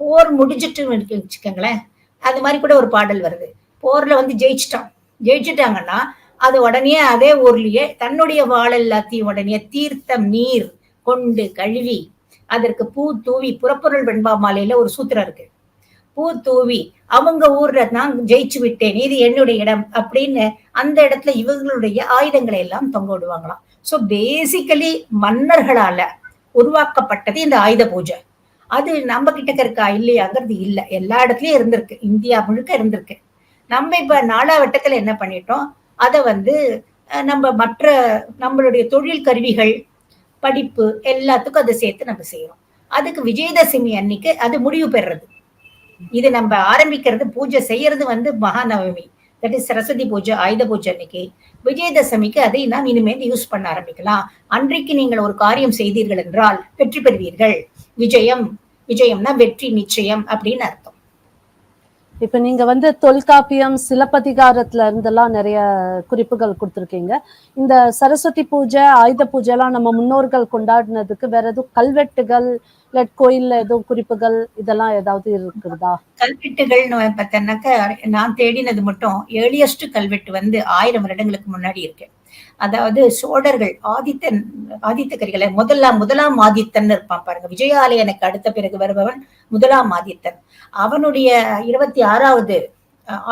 [SPEAKER 2] போர் முடிஞ்சிட்டு வச்சுக்கோங்களேன் அது மாதிரி கூட ஒரு பாடல் வருது. போர்ல வந்து ஜெயிச்சிட்டான். ஜெயிச்சிட்டாங்கன்னா அது உடனே அதே ஊர்லயே தன்னுடைய வாள் எல்லாத்தையும் உடனே தீர்த்தம் நீர் கொண்டு கழுவி அதற்கு பூ தூவி புறப்பொருள் வெண்பா மாலையில ஒரு சூத்திரம் இருக்கு. பூ தூவி அவங்க ஊர்ல நான் ஜெயிச்சு விட்டேன் இது என்னுடைய இடம் அப்படின்னு அந்த இடத்துல இவங்களுடைய ஆயுதங்களை எல்லாம் தொங்க விடுவாங்களாம். சோ பேசிக்கலி மன்னர்களால உருவாக்கப்பட்டது இந்த ஆயுத பூஜை. அது நம்ம கிட்ட இருக்கா? இல்லையாங்கிறது இல்லை. எல்லா இடத்துலயும் இருந்திருக்கு. இந்தியா முழுக்க இருந்திருக்கு. நம்ம இப்ப நாலா வட்டத்துல என்ன பண்ணிட்டோம்? அதை வந்து நம்ம மற்ற நம்மளுடைய தொழில் கருவிகள் படிப்பு எல்லாத்துக்கும் அதை சேர்த்து நம்ம செய்யறோம் அதுக்கு விஜயதசமி அன்னைக்கு அது முடிவு பெறுறது. இது நம்ம ஆரம்பிக்கிறது பூஜை செய்யறது வந்து மகாநவமி. தட் இஸ் சரஸ்வதி பூஜை ஆயுத பூஜை அன்னைக்கு. விஜயதசமிக்கு அதை நாம் இனிமேல் யூஸ் பண்ண ஆரம்பிக்கலாம். அன்றைக்கு நீங்கள் ஒரு காரியம் செய்தீர்கள் என்றால் வெற்றி பெறுவீர்கள். விஜயம். விஜயம்னா வெற்றி நிச்சயம் அப்படின்னு அர்த்தம்.
[SPEAKER 1] இப்ப நீங்க வந்து தொல்காப்பியம் சிலப்பதிகாரத்துல இருந்தெல்லாம் நிறைய குறிப்புகள் கொடுத்துருக்கீங்க. இந்த சரஸ்வதி பூஜை ஆயுத பூஜை எல்லாம் நம்ம முன்னோர்கள் கொண்டாடினதுக்கு வேற எதுவும் கல்வெட்டுகள் இல்ல கோயில்ல எதுவும் குறிப்புகள் இதெல்லாம் ஏதாவது இருக்கிறதா
[SPEAKER 2] கல்வெட்டுகள்னு பார்த்தோன்னாக்கா நான் தேடினது மட்டும் ஏர்லியஸ்ட் கல்வெட்டு வந்து ஆயிரம் வருடங்களுக்கு முன்னாடி இருக்கு அதாவது சோழர்கள் ஆதித்தன் ஆதித்த கரிகளை முதலாம் முதலாம் ஆதித்தன் இருப்பான் பாருங்க. விஜயாலயனுக்கு அடுத்த பிறகு வருபவன் முதலாம் ஆதித்தன். அவனுடைய இருபத்தி ஆறாவது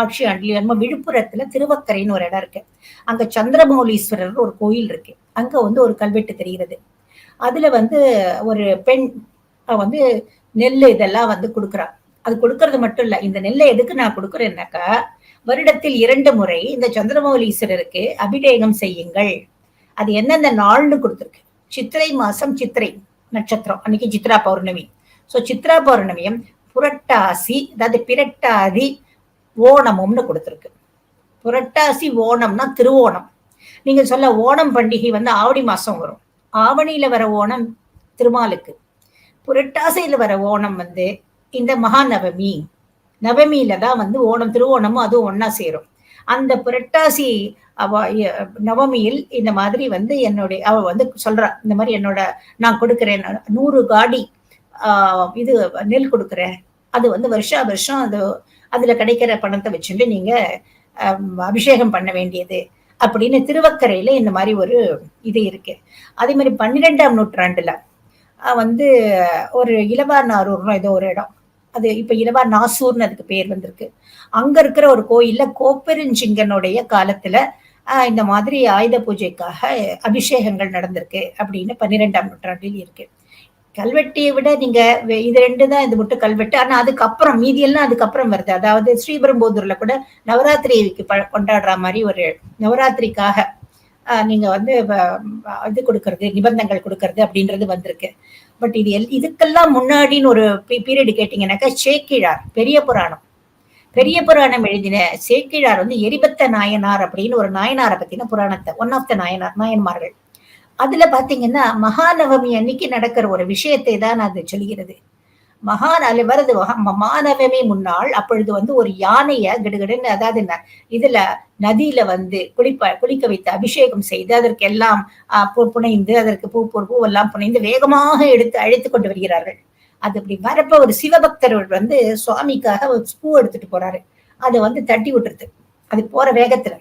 [SPEAKER 2] ஆட்சி ஆண்டில் நம்ம விழுப்புரத்துல திருவக்கரைன்னு ஒரு இடம் இருக்கு. அங்க சந்திரமௌலீஸ்வரர் ஒரு கோயில் இருக்கு. அங்க வந்து ஒரு கல்வெட்டு தெரிகிறது. அதுல வந்து ஒரு பெண் அவ வந்து நெல் இதெல்லாம் வந்து கொடுக்குறா. அது கொடுக்கறது மட்டும் இல்ல. இந்த நெல்லை எதுக்கு நான் கொடுக்குறேன்னாக்கா வருடத்தில் இரண்டு முறை இந்த சந்திரமௌலீஸ்வரருக்கு அபிஷேகம் செய்யுங்கள். அது எந்தெந்த நாள்னு கொடுத்துருக்கு. சித்திரை மாசம் சித்திரை நட்சத்திரம். அன்னைக்கு சித்ரா பௌர்ணமி. ஸோ சித்ரா பௌர்ணமியும் புரட்டாசி அதாவது பிரட்டாதி ஓணமும்னு கொடுத்துருக்கு. புரட்டாசி ஓணம்னா திருவோணம். நீங்க சொல்ல ஓணம் பண்டிகை வந்து ஆவணி மாசம் வரும். ஆவணியில வர ஓணம் திருமாலுக்கு. புரட்டாசியில வர ஓணம் வந்து இந்த மகாநவமி. நவமியில தான் வந்து ஓணம் திருவோணமும் அதுவும் ஒன்னா சேரும். அந்த புரட்டாசி அவ நவமியில் இந்த மாதிரி வந்து என்னுடைய அவ வந்து சொல்றா இந்த மாதிரி என்னோட நான் கொடுக்குறேன் நூறு காடி ஆஹ் இது நெல் கொடுக்குறேன். அது வந்து வருஷா வருஷம் அது அதுல கிடைக்கிற பணத்தை வச்சுட்டு நீங்க அபிஷேகம் பண்ண வேண்டியது அப்படின்னு திருவக்கரையில இந்த மாதிரி ஒரு இது இருக்கு. அதே மாதிரி பன்னிரெண்டாம் நூற்றாண்டுல வந்து ஒரு இளவாநாரூர்னு ஏதோ ஒரு இடம். அது இப்ப இரவா நாசூர்னு அதுக்கு பேர் வந்திருக்கு. அங்க இருக்கிற ஒரு கோயில்ல கோப்பெருஞ்சிங்கனுடைய காலத்துல இந்த மாதிரி ஆயுத பூஜைக்காக அபிஷேகங்கள் நடந்திருக்கு அப்படின்னு பன்னிரெண்டாம் நூற்றாண்டில் இருக்கு. கல்வெட்டியை விட நீங்க இது ரெண்டு தான் இது மட்டும் கல்வெட்டு. ஆனா அதுக்கப்புறம் மீதி எல்லாம் அதுக்கப்புறம் வருது. அதாவது ஸ்ரீபெரும்போதூர்ல கூட நவராத்திரிக்கு ப- கொண்டாடுற மாதிரி ஒரு நவராத்திரிக்காக நீங்க வந்து இது கொடுக்கறது நிபந்தங்கள் கொடுக்கறது அப்படின்றது வந்திருக்கு. பட் இது எல் இதுக்கெல்லாம் முன்னாடின்னு ஒரு பீரியட் கேட்டீங்கன்னாக்கா சேக்கிழார் பெரிய புராணம். பெரிய புராணம் எழுதின சேக்கிழார் வந்து எரிபத்த நாயனார் அப்படின்னு ஒரு நாயனாரை பத்தின புராணத்தை ஒன் ஆஃப் த நாயனார் நாயன்மார்கள். அதுல பாத்தீங்கன்னா மகாநவமி அன்னைக்கு நடக்கிற ஒரு விஷயத்தை தான் அது சொல்கிறது. மகான் அதுல வருது மகா- முன்னாள் அப்பொழுது வந்து ஒரு யானைய கிடுகிடுன்னு அதாவது ந- இதுல நதியில வந்து குளிப்ப குளிக்க வைத்து அபிஷேகம் செய்து அதற்கு எல்லாம் பு- புனைந்து அதற்கு பூ பூ பூவெல்லாம் புனைந்து வேகமாக எடுத்து அழைத்து கொண்டு வருகிறார்கள். அது இப்படி வரப்ப ஒரு சிவபக்தர் வந்து சுவாமிக்காக ஒரு பூ எடுத்துட்டு போறாரு. அதை வந்து தட்டி விட்டுருது. அது போற வேகத்துல.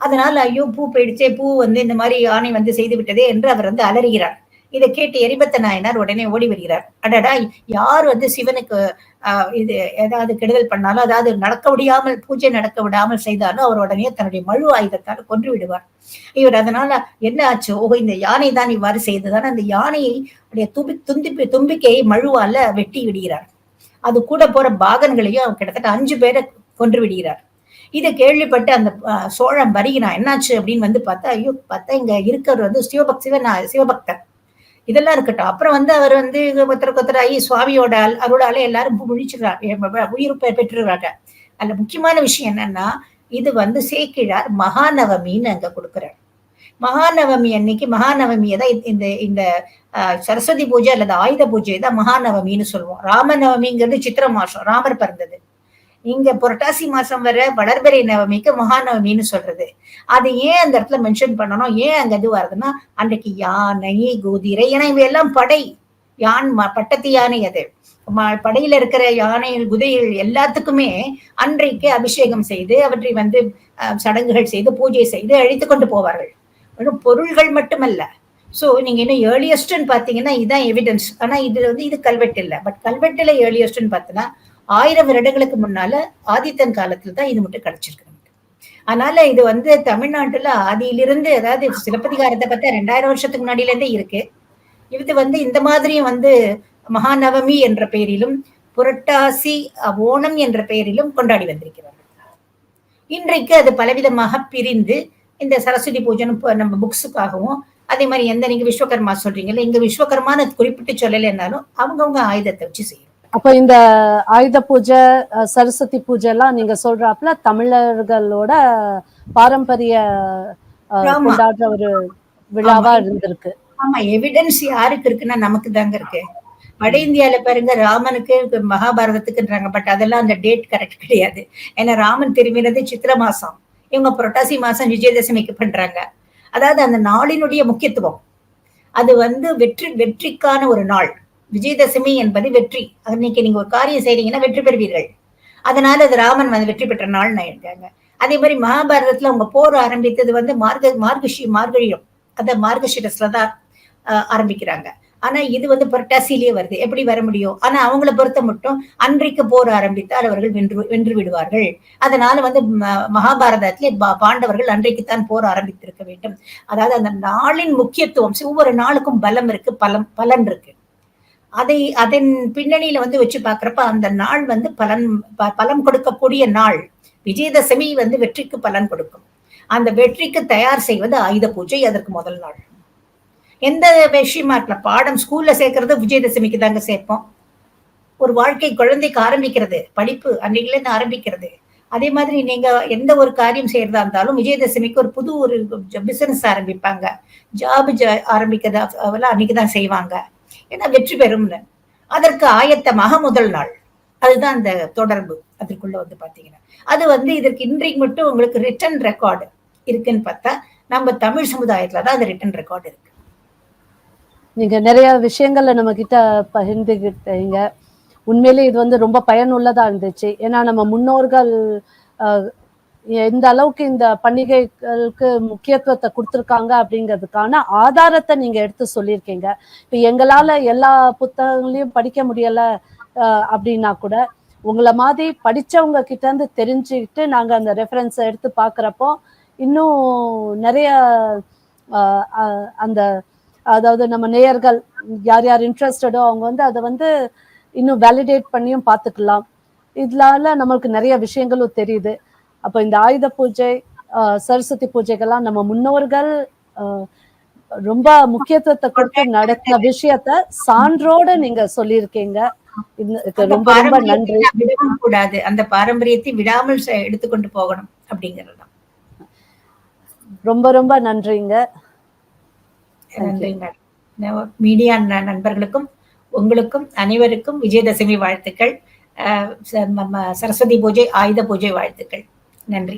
[SPEAKER 2] அதனால ஐயோ பூ போயிடுச்சே பூ வந்து இந்த மாதிரி யானை வந்து செய்து விட்டதே என்று அவர் வந்து அலறுகிறார். இதை கேட்டு எரிபத்த நாயனார் உடனே ஓடி வருகிறார். அடடா யார் வந்து சிவனுக்கு ஆஹ், இது ஏதாவது கெடுதல் பண்ணாலும் அதாவது நடக்க முடியாமல் பூஜை நடக்க விடாமல் செய்தாலும் அவர் உடனே தன்னுடைய மழு ஆயுதத்தால் கொன்று விடுவார். இவர் அதனால என்ன ஆச்சு? ஓஹோ இந்த யானை தான் இவ்வாறு செய்ததான அந்த யானையை உடைய தும்பி துந்திப்பு தும்பிக்கையை மழுவால வெட்டி விடுகிறார். அது கூட போற பாகன்களையும் கிட்டத்தட்ட அஞ்சு பேரை கொன்று விடுகிறார். இதை கேள்விப்பட்டு அந்த சோழன் வருகிறான். என்னாச்சு அப்படின்னு வந்து பார்த்தா ஐயோ பார்த்தா இங்க இருக்கிறவர் வந்து சிவபக் சிவன் சிவபக்தர். இதெல்லாம் இருக்கட்டும். அப்புறம் வந்து அவர் வந்து ஒருத்தர் ஒருத்தர் ஆகி சுவாமியோட அருளால எல்லாரும் முழிச்சுக்கிறாங்க உயிர் பெற்றுறாங்க அதுல முக்கியமான விஷயம் என்னன்னா இது வந்து சேக்கிழார் மகாநவமின்னு அங்க கொடுக்குறார். மகாநவமி அன்னைக்கு மகாநவமியை தான் இந்த- இந்த சரஸ்வதி பூஜை அல்லது ஆயுத பூஜை தான் மகாநவமின்னு சொல்லுவோம். ராமநவமிங்கிறது சித்திர மாசம் ராமர் பிறந்தது. இங்க புரட்டாசி மாசம் வர வளர்பிறை நவமிக்கு மகாநவமின்னு சொல்றது. அது ஏன் அந்த இடத்துல மென்ஷன் பண்ணணும்? ஏன் அங்க இது வருதுன்னா அன்றைக்கு யானை குதிரை ஏன்னா இவை எல்லாம் படை. யான் பட்டத்து யானை அது. ம- படையில இருக்கிற யானை குதிரைகள் எல்லாத்துக்குமே அன்றைக்கு அபிஷேகம் செய்து அவற்றை வந்து சடங்குகள் செய்து பூஜை செய்து அழைத்து கொண்டு போவார்கள். வெறும் பொருள்கள் மட்டுமல்ல. ஸோ நீங்க இன்னும் ஏர்லியஸ்ட்னு பாத்தீங்கன்னா இதுதான் எவிடன்ஸ் ஆனா இது வந்து இது கல்வெட்டு இல்ல. பட் கல்வெட்டுல ஏர்லியஸ்ட்னு பார்த்தீங்கன்னா ஆயிரம் வருடங்களுக்கு முன்னால ஆதித்தன் காலத்துல தான் இது மட்டும் கிடைச்சிருக்கு அதனால இது வந்து தமிழ்நாட்டுல ஆதியிலிருந்து அதாவது சிலப்பதிகாரத்தை பார்த்தா ரெண்டாயிரம் வருஷத்துக்கு முன்னாடில இருந்தே இருக்கு. இது வந்து இந்த மாதிரியும் வந்து மகாநவமி என்ற பெயரிலும் புரட்டாசி ஓணம் என்ற பெயரிலும் கொண்டாடி வந்திருக்கிறார்கள். இன்றைக்கு அது பலவிதமாக பிரிந்து இந்த சரஸ்வதி பூஜைன்னு நம்ம புக்ஸுக்காகவும் அதே மாதிரி எந்த நீங்க விஸ்வகர்மா சொல்றீங்கல்ல இங்க விஸ்வகர்மான்னு குறிப்பிட்டு சொல்லலைன்னாலும் அவங்கவுங்க ஆயுதத்தை வச்சு செய்யும்
[SPEAKER 1] அப்போ இந்த ஆயுத பூஜை சரஸ்வதி பூஜை எல்லாம் நீங்க சொல்றாப்புல தமிழர்களோட பாரம்பரிய. கொண்டாடுற ஒரு விழாவா. இருந்திருக்கு.
[SPEAKER 2] ஆமா எவிடன்ஸ் யாருக்கு இருக்குன்னா நமக்கு தாங்க இருக்கு. வட இந்தியால பாருங்க ராமனுக்கு மகாபாரதத்துக்குன்றாங்க. பட் அதெல்லாம் அந்த டேட் கரெக்ட் கிடையாது. ஏன்னா ராமன் திரும்பினது சித்திர மாசம். இவங்க புரட்டாசி மாசம் விஜயதசமிக்கு பண்றாங்க. அதாவது அந்த நாளினுடைய முக்கியத்துவம். அது வந்து வெற்றி வெற்றிக்கான ஒரு நாள். விஜயதசமி என்பது வெற்றி. அன்னைக்கு நீங்க ஒரு காரியம் செய்றீங்கன்னா வெற்றி பெறுவீர்கள். அதனால அது ராமன் வந்து வெற்றி பெற்ற நாள் இருக்காங்க. அதே மாதிரி மகாபாரதத்துல அவங்க போர் ஆரம்பித்தது வந்து மார்க மார்கஷி மார்கழியம். அந்த மார்கஷிரஸ்ல தான் ஆஹ், ஆரம்பிக்கிறாங்க. ஆனா இது வந்து புரட்டாசிலேயே வருது. எப்படி வர முடியும்? ஆனா அவங்கள பொறுத்த மட்டும் அன்றைக்கு போர் ஆரம்பித்தால் அவர்கள் வென்று வென்று விடுவார்கள். அதனால வந்து ம- மகாபாரதத்திலே பா- பாண்டவர்கள் அன்றைக்குத்தான் போர் ஆரம்பித்திருக்க வேண்டும். அதாவது அந்த நாளின் முக்கியத்துவம் ஒவ்வொரு நாளுக்கும் பலம் இருக்கு பலம் பலன் இருக்கு. அதை அதன் பின்னணியில வந்து வச்சு பாக்குறப்ப அந்த நாள் வந்து பலன் ப- பலம் கொடுக்கக்கூடிய நாள். விஜயதசமி வந்து வெற்றிக்கு பலன் கொடுக்கும். அந்த வெற்றிக்கு தயார் செய்வது ஆயுத பூஜை அதற்கு முதல் நாள். எந்த விஷயமா இருக்கல பாடம் ஸ்கூல்ல சேர்க்கறது விஜயதசமிக்கு தாங்க சேர்ப்போம். ஒரு வாழ்க்கை குழந்தைக்கு ஆரம்பிக்கிறது படிப்பு அன்னைக்குலேருந்து ஆரம்பிக்கிறது. அதே மாதிரி நீங்க எந்த ஒரு காரியம் செய்யறதா இருந்தாலும் விஜயதசமிக்கு ஒரு புது ஒரு பிசினஸ் ஆரம்பிப்பாங்க. ஜாப் ஆரம்பிக்கிறதா அவெல்லாம் அன்னைக்குதான் செய்வாங்க. ஏன்னா வெற்றி பெறும்னு அதற்கு ஆயத்தமாக முதல் நாள். அதுதான் அந்த தொடர்பு அதற்குள்ள வந்து பாத்தீங்கன்னா அது வந்து இதற்கு இன்றைக்கு மட்டும் உங்களுக்கு ரிட்டன் ரெக்கார்டு இருக்குன்னு பார்த்தா நம்ம தமிழ் சமுதாயத்துல தான் அந்த ரிட்டன் ரெக்கார்டு இருக்கு.
[SPEAKER 1] நீங்க நிறைய விஷயங்கள்ல நம்ம கிட்ட பகிர்ந்துகிட்டீங்க. உண்மையிலே இது வந்து ரொம்ப பயனுள்ளதா இருந்துச்சு. ஏன்னா நம்ம முன்னோர்கள் எந்த அளவுக்கு இந்த பண்டிகைகளுக்கு முக்கியத்துவத்தை கொடுத்துருக்காங்க அப்படிங்கிறதுக்கான ஆதாரத்தை நீங்க எடுத்து சொல்லியிருக்கீங்க. இப்போ எங்களால எல்லா புத்தகங்களையும் படிக்க முடியல அப்படின்னா கூட உங்களை மாதிரி படிச்சவங்க கிட்ட இருந்து தெரிஞ்சுக்கிட்டு நாங்க அந்த ரெஃபரன்ஸை எடுத்து பார்க்குறப்போ இன்னும் நிறைய அந்த அதாவது நம்ம நேயர்கள் யார் யார் இன்ட்ரெஸ்டடோ அவங்க வந்து அதை வந்து இன்னும் வேலிடேட் பண்ணியும் பார்த்துக்கலாம். இதனால நம்மளுக்கு நிறைய விஷயங்களும் தெரியுது. அப்போ இந்த ஆயுத பூஜை சரஸ்வதி பூஜைகள்லாம் நம்ம முன்னோர்கள் ரொம்ப முக்கியத்துவத்தை கொடுத்து நடத்தின விஷயத்த சான்றோட நீங்க சொல்லியிருக்கீங்க. ரொம்ப ரொம்ப நன்றி.
[SPEAKER 2] கூடாது அந்த பாரம்பரியத்தை விடாமல் எடுத்துக்கொண்டு போகணும் அப்படிங்கிறது
[SPEAKER 1] ரொம்ப ரொம்ப நன்றிங்க.
[SPEAKER 2] மீடியா நண்பர்களுக்கும் உங்களுக்கும் அனைவருக்கும் விஜயதசமி வாழ்த்துக்கள். சரஸ்வதி பூஜை ஆயுத பூஜை வாழ்த்துக்கள். நன்றி.